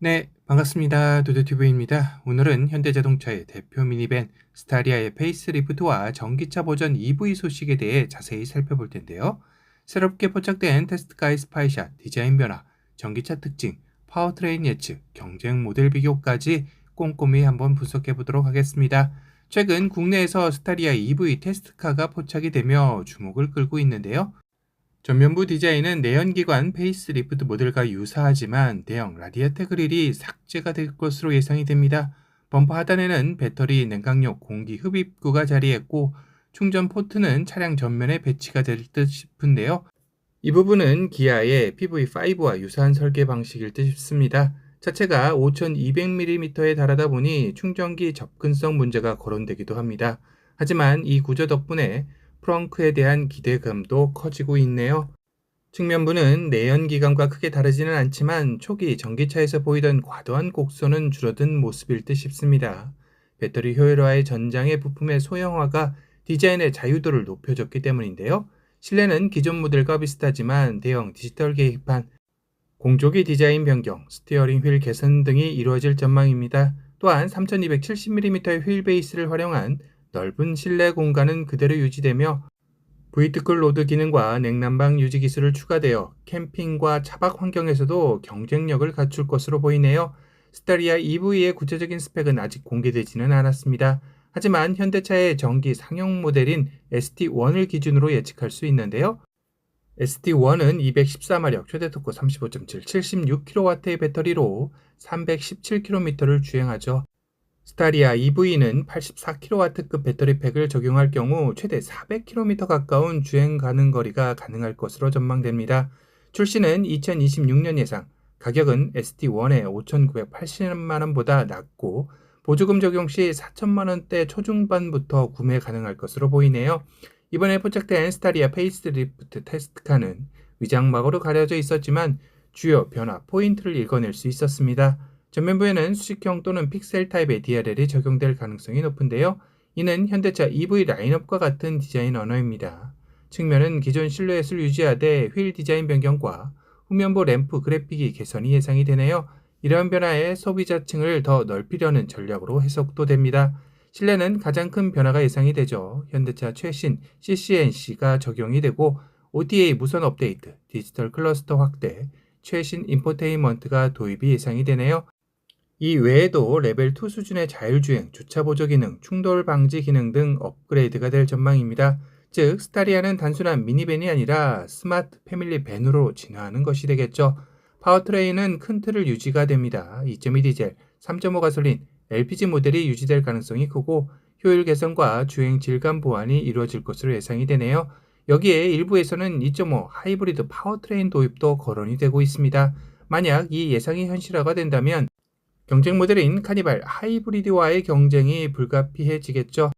네, 반갑습니다. 도도튜브입니다. 오늘은 현대자동차의 대표 미니밴 스타리아의 페이스리프트와 전기차 버전 EV 소식에 대해 자세히 살펴볼 텐데요. 새롭게 포착된 테스트카의 스파이샷, 디자인 변화, 전기차 특징, 파워트레인 예측, 경쟁 모델 비교까지 꼼꼼히 한번 분석해 보도록 하겠습니다. 최근 국내에서 스타리아 EV 테스트카가 포착이 되며 주목을 끌고 있는데요. 전면부 디자인은 내연기관 페이스리프트 모델과 유사하지만 대형 라디아트 그릴이 삭제가 될 것으로 예상이 됩니다. 범퍼 하단에는 배터리 냉각용 공기 흡입구가 자리했고 충전 포트는 차량 전면에 배치가 될 듯 싶은데요. 이 부분은 기아의 PV5와 유사한 설계 방식일 듯 싶습니다. 차체가 5200mm에 달하다 보니 충전기 접근성 문제가 거론되기도 합니다. 하지만 이 구조 덕분에 프렁크에 대한 기대감도 커지고 있네요. 측면부는 내연 기관과 크게 다르지는 않지만 초기 전기차에서 보이던 과도한 곡선은 줄어든 모습일 듯 싶습니다. 배터리 효율화의 전장의 부품의 소형화가 디자인의 자유도를 높여줬기 때문인데요. 실내는 기존 모델과 비슷하지만 대형 디지털 계기판, 공조기 디자인 변경, 스티어링 휠 개선 등이 이루어질 전망입니다. 또한 3270mm의 휠 베이스를 활용한 넓은 실내 공간은 그대로 유지되며 브이트클 로드 기능과 냉난방 유지 기술을 추가되어 캠핑과 차박 환경에서도 경쟁력을 갖출 것으로 보이네요. 스타리아 EV의 구체적인 스펙은 아직 공개되지는 않았습니다. 하지만 현대차의 전기 상용 모델인 ST1을 기준으로 예측할 수 있는데요. ST1은 214마력, 최대 토크 35.7, 76kW의 배터리로 317km를 주행하죠. 스타리아 EV는 84kW급 배터리팩을 적용할 경우 최대 400km 가까운 주행 가능 거리가 가능할 것으로 전망됩니다. 출시는 2026년 예상, 가격은 ST1의 5,980만 원보다 낮고 보조금 적용 시 4천만 원대 초중반부터 구매 가능할 것으로 보이네요. 이번에 포착된 스타리아 페이스리프트 테스트카는 위장막으로 가려져 있었지만 주요 변화 포인트를 읽어낼 수 있었습니다. 전면부에는 수직형 또는 픽셀 타입의 DRL이 적용될 가능성이 높은데요. 이는 현대차 EV 라인업과 같은 디자인 언어입니다. 측면은 기존 실루엣을 유지하되 휠 디자인 변경과 후면부 램프 그래픽이 개선이 예상이 되네요. 이러한 변화에 소비자층을 더 넓히려는 전략으로 해석도 됩니다. 실내는 가장 큰 변화가 예상이 되죠. 현대차 최신 CCNC가 적용이 되고 OTA 무선 업데이트, 디지털 클러스터 확대, 최신 인포테인먼트가 도입이 예상이 되네요. 이 외에도 레벨 2 수준의 자율주행, 주차 보조 기능, 충돌 방지 기능 등 업그레이드가 될 전망입니다. 즉, 스타리아는 단순한 미니밴이 아니라 스마트 패밀리 밴으로 진화하는 것이 되겠죠. 파워트레인은 큰 틀을 유지가 됩니다. 2.2 디젤, 3.5 가솔린, LPG 모델이 유지될 가능성이 크고 효율 개선과 주행 질감 보완이 이루어질 것으로 예상이 되네요. 여기에 일부에서는 2.5 하이브리드 파워트레인 도입도 거론이 되고 있습니다. 만약 이 예상이 현실화가 된다면 경쟁 모델인 카니발 하이브리드와의 경쟁이 불가피해지겠죠.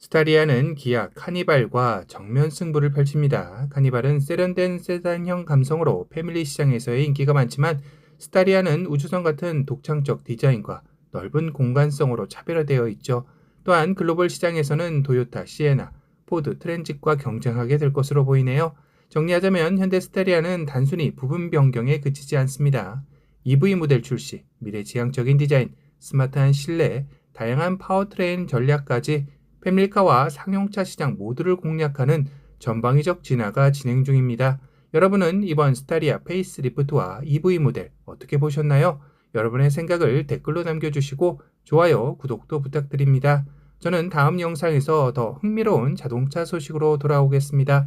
스타리아는 기아 카니발과 정면 승부를 펼칩니다. 카니발은 세련된 세단형 감성으로 패밀리 시장에서의 인기가 많지만 스타리아는 우주선 같은 독창적 디자인과 넓은 공간성으로 차별화되어 있죠. 또한 글로벌 시장에서는 도요타, 시에나, 포드, 트랜짓과 경쟁하게 될 것으로 보이네요. 정리하자면 현대 스타리아는 단순히 부분 변경에 그치지 않습니다. EV 모델 출시, 미래지향적인 디자인, 스마트한 실내, 다양한 파워트레인 전략까지 패밀리카와 상용차 시장 모두를 공략하는 전방위적 진화가 진행 중입니다. 여러분은 이번 스타리아 페이스리프트와 EV 모델 어떻게 보셨나요? 여러분의 생각을 댓글로 남겨주시고 좋아요, 구독도 부탁드립니다. 저는 다음 영상에서 더 흥미로운 자동차 소식으로 돌아오겠습니다.